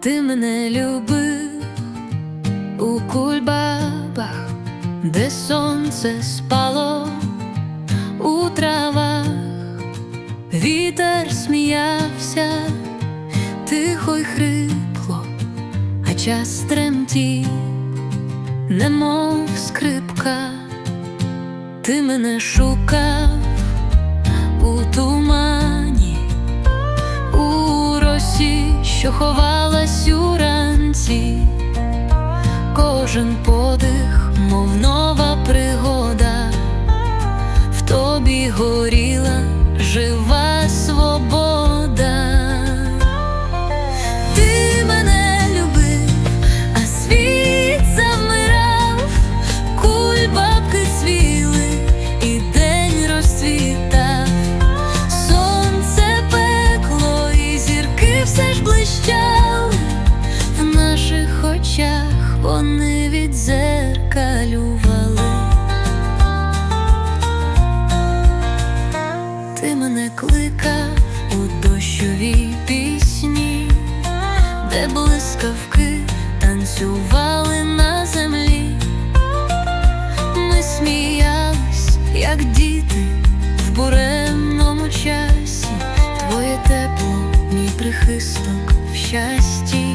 Ти мене любив у кульбабах, де сонце спало у травах, вітер сміявся, тихо й хрипло, а час тремтів, немов скрипка, ти мене шукав у тумані, у росі, що ховалась уранці, кожен подих, мов вони відзеркалювали. Ти мене кликав у дощовій пісні, де блискавки танцювали на землі. Ми сміялись, як діти в буремному часі, твоє тепло, мій прихисток в щасті.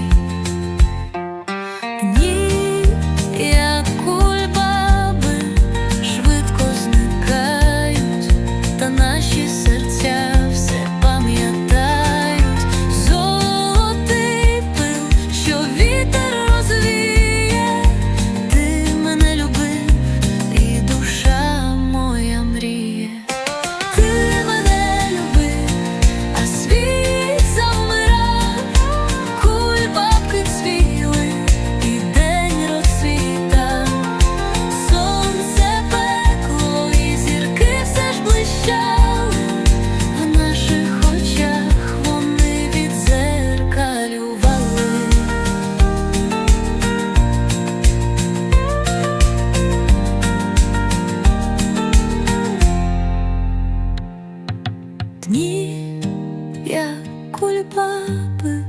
Дні, як кульбаби,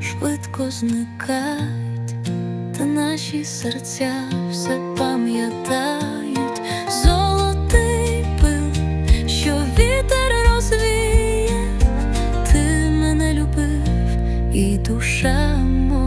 швидко зникають, та наші серця все пам'ятають, золотий пил, що вітер розвіє, ти мене любив і душа моя.